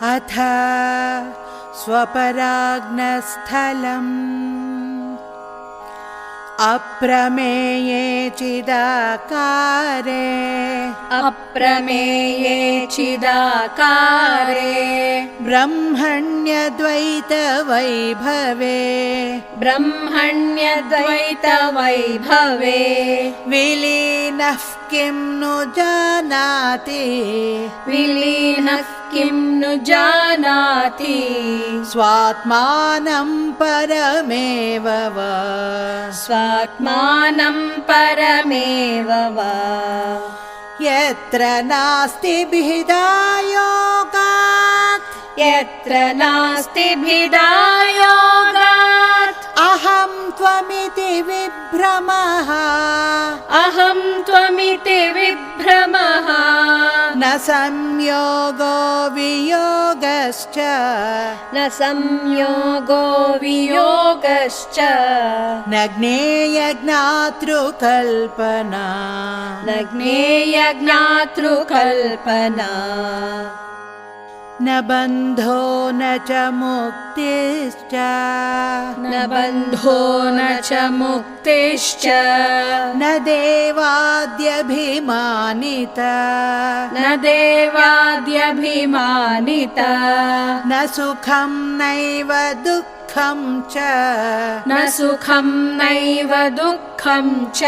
अथ स्वपराग्नस्थलम्। अप्रमेये चिदाकारे। अप्रमेये चिदाकारे। ब्रह्मण्यद्वैतवैभवे। ब्रह्मण्यद्वैतवैभवे विलीनः किं नु जानाति? विलीनः किं नु जानाति? स्वात्मानं परमेव वा स्वात्मानं परमेव वा यत्र नास्ति भिदायोगात्। यत्र नास्ति भिदायोगात्। अहं त्वमिति विभ्रमः त्वमिति विभ्रमः। न संयोगो वियोगश्च। न संयोगो वियोगश्च। न ज्ञेयज्ञातृकल्पना न ज्ञेयज्ञातृकल्पना न बन्धो न च मुक्तिश्च। न बन्धो न च मुक्तिश्च। न देवाद्यभिमानिता। न देवाद्यभिमानिता। न सुखं नैव दुःखं च। न सुखं नैव दुःखं च।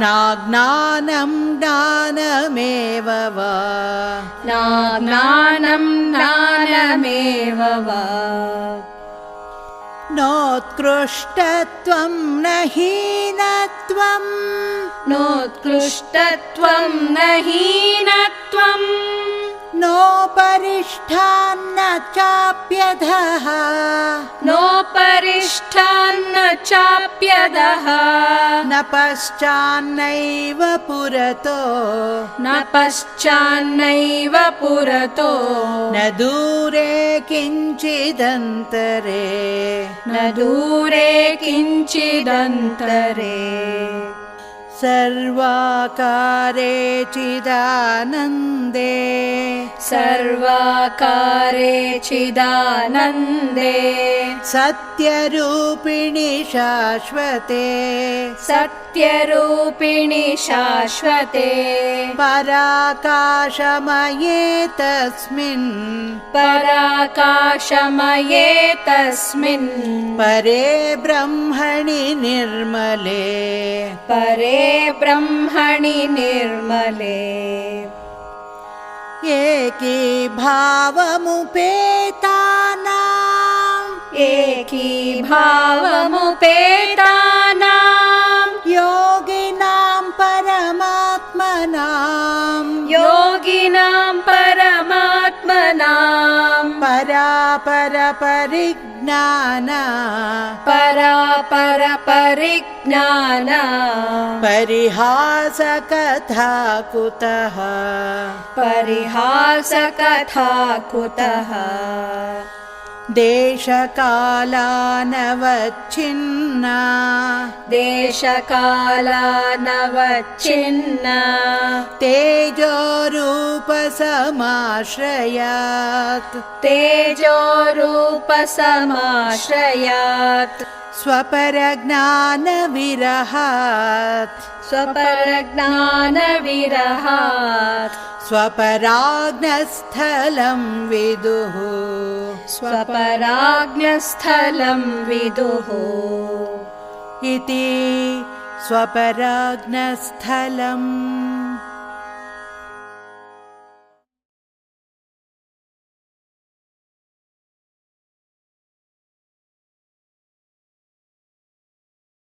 नाज्ञानं ज्ञानमेव वा। न ज्ञानं ज्ञानमेव वा। नोत्कृष्टत्वं न हीनत्वम्। नोत्कृष्टत्वं न हीनत्वम्। नोपरिष्ठान्न चाप्यधः नोपरिष्ठान्न चाप्यदः। न पश्चान्नैव पुरतो। न पश्चान्नैव पुरतो। न दूरे किञ्चिदन्तरे। न दूरे किञ्चिदन्तरे सर्वाकारे चिदानन्दे सर्वाकारे चिदानन्दे सत्यरूपिणि शाश्वते। सत्यरूपिणि शाश्वते। पराकाशमये तस्मिन्। पराकाशमये तस्मिन्। परे ब्रह्मणि निर्मले। परे ब्रह्मणि निर्मले। एकी भावमुपेतानाम् परापरपरिज्ञाना। परापरपरिज्ञान। परिहासकथा कुतः परिहासकथा कुतः देशकालानवच्छिन्ना। देशकालानवच्छिन्ना तेजोरूपसमाश्रयात् तेजोरूपसमाश्रयात्। स्वपरज्ञानविरहात्। स्वपरज्ञानविरहात्। स्वपराग्नस्थलं विदुः। स्वपराज्ञस्थलं विदुः। इति स्वपराग्नस्थलम्